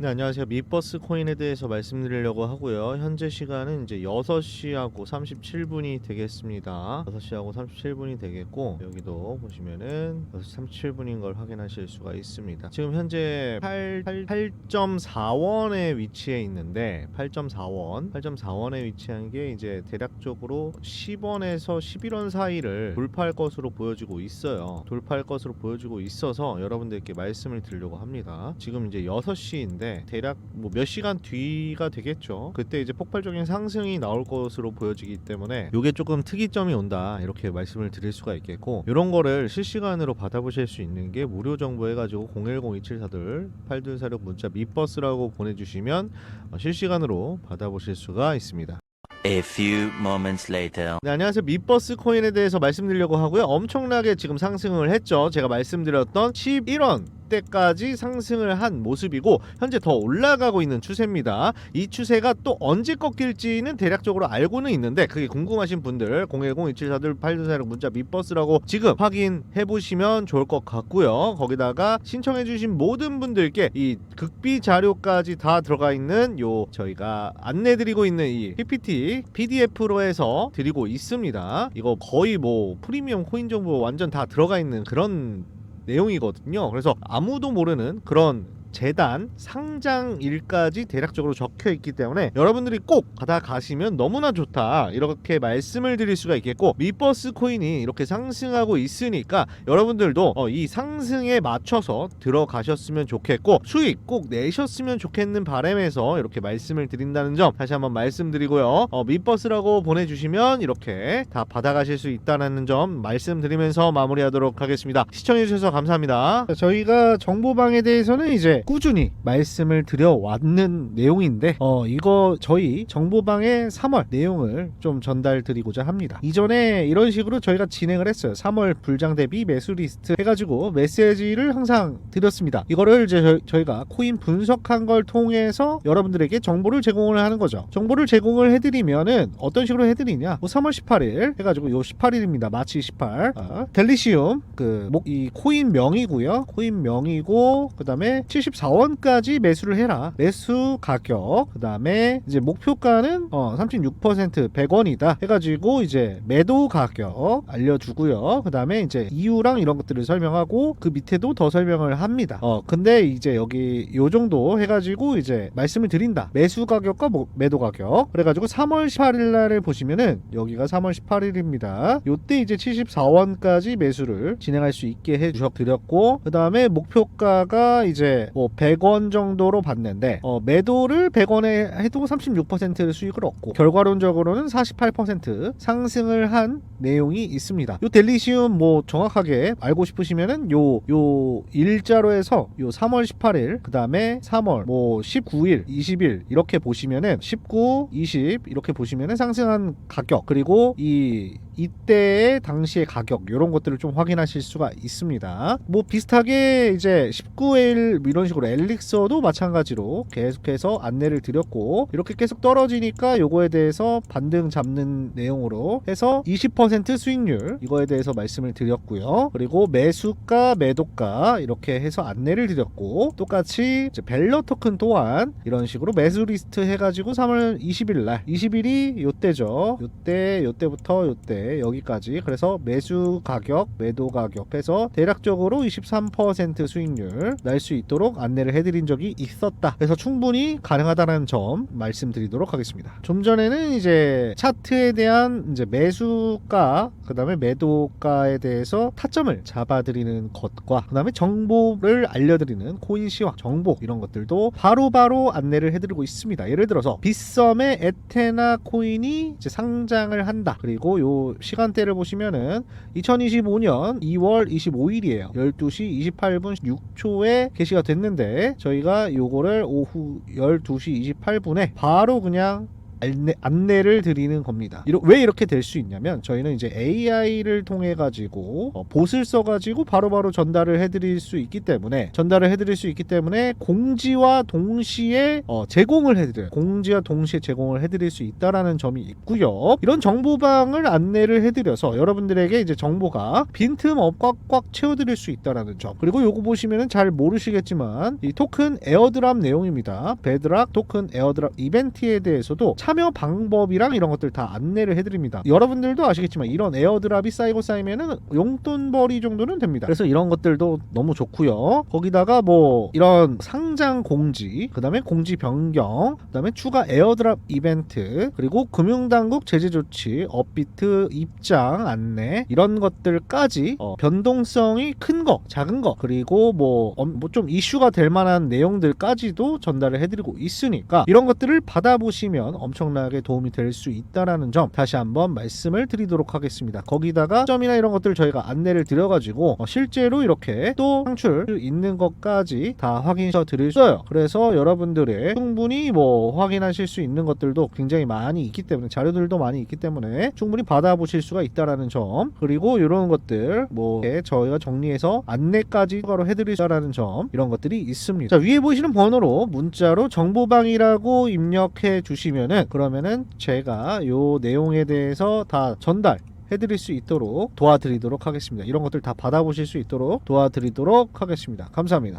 네, 안녕하세요. 미버스 코인에 대해서 말씀드리려고 하고요. 현재 시간은 이제 6시하고 37분이 되겠습니다. 6시하고 37분이 되겠고 여기도 보시면은 6시 37분인 걸 확인하실 수가 있습니다. 지금 현재 8, 8, 8.4원에 위치해 있는데 8.4원, 8.4원에 위치한 게 이제 대략적으로 10원에서 11원 사이를 돌파할 것으로 보여지고 있어요. 돌파할 것으로 보여지고 있어서 여러분들께 말씀을 드리려고 합니다. 지금 이제 6시인데 대략 뭐 몇 시간 뒤가 되겠죠. 그때 이제 폭발적인 상승이 나올 것으로 보여지기 때문에 이게 조금 특이점이 온다 이렇게 말씀을 드릴 수가 있겠고 이런 거를 실시간으로 받아보실 수 있는 게 무료 정보 해가지고 010-2744들 8246 문자 미버스라고 보내주시면 어, 실시간으로 받아보실 수가 있습니다. A few moments later. 네, 안녕하세요. 미버스 코인에 대해서 말씀드리려고 하고요. 엄청나게 지금 상승을 했죠. 제가 말씀드렸던 11원 때까지 상승을 한 모습이고 현재 더 올라가고 있는 추세입니다. 이 추세가 또 언제 꺾일지는 대략적으로 알고는 있는데 그게 궁금하신 분들 010-274-8246 문자 미버스라고 지금 확인해 보시면 좋을 것 같고요. 거기다가 신청해 주신 모든 분들께 이 극비 자료까지 다 들어가 있는 요 저희가 안내 드리고 있는 이 PPT PDF로 해서 드리고 있습니다. 이거 거의 뭐 프리미엄 코인 정보 완전 다 들어가 있는 그런 내용이거든요. 그래서 아무도 모르는 그런 재단 상장 일까지 대략적으로 적혀 있기 때문에 여러분들이 꼭 받아가시면 너무나 좋다. 이렇게 말씀을 드릴 수가 있겠고 미버스 코인이 이렇게 상승하고 있으니까 여러분들도 어, 이 상승에 맞춰서 들어가셨으면 좋겠고 수익 꼭 내셨으면 좋겠는 바람에서 이렇게 말씀을 드린다는 점 다시 한번 말씀드리고요. 어, 미버스라고 보내주시면 이렇게 다 받아가실 수 있다는 점 말씀드리면서 마무리하도록 하겠습니다. 시청해주셔서 감사합니다. 저희가 정보방에 대해서는 이제 꾸준히 말씀을 드려왔는 내용인데 어 이거 저희 정보방의 3월 내용을 좀 전달 드리고자 합니다. 이전에 이런 식으로 저희가 진행을 했어요. 3월 불장 대비 매수 리스트 해가지고 메시지를 항상 드렸습니다. 이거를 이제 저, 희가 코인 분석한 걸 통해서 여러분들에게 정보를 제공을 하는 거죠. 정보를 제공을 해드리면은 어떤 식으로 해드리냐? 뭐 3월 18일 해가지고 요 18일입니다. 마치 18. 아, 델리시움 그이 코인 명이고요. 코인 명이고 그다음에 74원까지 매수를 해라. 매수 가격 그다음에 이제 목표가는 어 36% 100원이다 해가지고 이제 매도 가격 알려주고요. 그다음에 이제 이유랑 이런 것들을 설명하고 그 밑에도 더 설명을 합니다. 어 근데 이제 여기 요 정도 해가지고 이제 말씀을 드린다. 매수 가격과 뭐 매도 가격 그래가지고 3월 18일 날을 보시면은 여기가 3월 18일입니다. 요때 이제 74원까지 매수를 진행할 수 있게 해주셔 드렸고 그 다음에 목표가가 이제 뭐 100원 정도로 봤는데 어, 매도를 100원에 해도 36% 수익을 얻고 결과론적으로는 48% 상승을 한 내용이 있습니다. 요 델리시움 뭐 정확하게 알고 싶으시면은 요 요 일자로 해서 요 3월 18일 그다음에 3월 뭐 19일, 20일 이렇게 보시면은 19, 20 이렇게 보시면은 상승한 가격 그리고 이 이때의 당시의 가격 이런 것들을 좀 확인하실 수가 있습니다. 뭐 비슷하게 이제 19일 이런 식으로 엘릭서도 마찬가지로 계속해서 안내를 드렸고 이렇게 계속 떨어지니까 요거에 대해서 반등 잡는 내용으로 해서 20% 수익률 이거에 대해서 말씀을 드렸고요. 그리고 매수가, 매도가 이렇게 해서 안내를 드렸고 똑같이 벨러 토큰 또한 이런 식으로 매수 리스트 해가지고 3월 20일 날 20일이 요때죠. 요때 요때부터 요때 여기까지 그래서 매수 가격 매도 가격 해서 대략적으로 23% 수익률 날 수 있도록 안내를 해드린 적이 있었다. 그래서 충분히 가능하다는 점 말씀드리도록 하겠습니다. 좀 전에는 이제 차트에 대한 이제 매수가 그 다음에 매도가에 대해서 타점을 잡아드리는 것과 그 다음에 정보를 알려드리는 코인 시황 정보 이런 것들도 바로바로 안내를 해드리고 있습니다. 예를 들어서 빗썸의 에테나 코인이 이제 상장을 한다. 그리고 요 시간대를 보시면은 2025년 2월 25일이에요. 12시 28분 6초에 게시가 됐는데 저희가 요거를 오후 12시 28분에 바로 그냥 안내, 안내 를 드리는 겁니다. 이러- 왜 이렇게 될 수 있냐면 저희는 이제 AI를 통해 가지고 어, 봇을 써 가지고 바로바로 전달을 해드릴 수 있기 때문에 전달을 해드릴 수 있기 때문에 공지와 동시에 어, 제공을 해드려요. 공지와 동시에 제공을 해드릴 수 있다라는 점이 있고요. 이런 정보방을 안내를 해드려서 여러분들에게 이제 정보가 빈틈 없 꽉꽉 채워드릴 수 있다라는 점. 그리고 요거 보시면은 잘 모르시겠지만 이 토큰 에어드랍 내용입니다. 베드락 토큰 에어드랍 이벤트에 대해서도 참여 방법이랑 이런 것들 다 안내를 해드립니다. 여러분들도 아시겠지만 이런 에어드랍이 쌓이고 쌓이면은 용돈벌이 정도는 됩니다. 그래서 이런 것들도 너무 좋고요. 거기다가 뭐 이런 상장 공지, 그다음에 공지 변경, 그다음에 추가 에어드랍 이벤트, 그리고 금융당국 제재 조치, 업비트 입장 안내 이런 것들까지 어, 변동성이 큰 거, 작은 거, 그리고 뭐좀 이슈가 될 만한 내용들까지도 전달을 해드리고 있으니까 이런 것들을 받아보시면 엄청 나게 도움이 될 수 있다라는 점 다시 한번 말씀을 드리도록 하겠습니다. 거기다가 점이나 이런 것들 저희가 안내를 드려가지고 어, 실제로 이렇게 또 상출 있는 것까지 다 확인해 드릴 수 있어요. 그래서 여러분들의 충분히 뭐 확인하실 수 있는 것들도 굉장히 많이 있기 때문에 자료들도 많이 있기 때문에 충분히 받아보실 수가 있다라는 점 그리고 이런 것들 뭐 저희가 정리해서 안내까지 추가로 해드릴 수 있다라는 점 이런 것들이 있습니다. 자 위에 보시는 번호로 문자로 정보방이라고 입력해 주시면은 그러면은 제가 요 내용에 대해서 다 전달 해드릴 수 있도록 도와드리도록 하겠습니다. 이런 것들 다 받아보실 수 있도록 도와드리도록 하겠습니다. 감사합니다.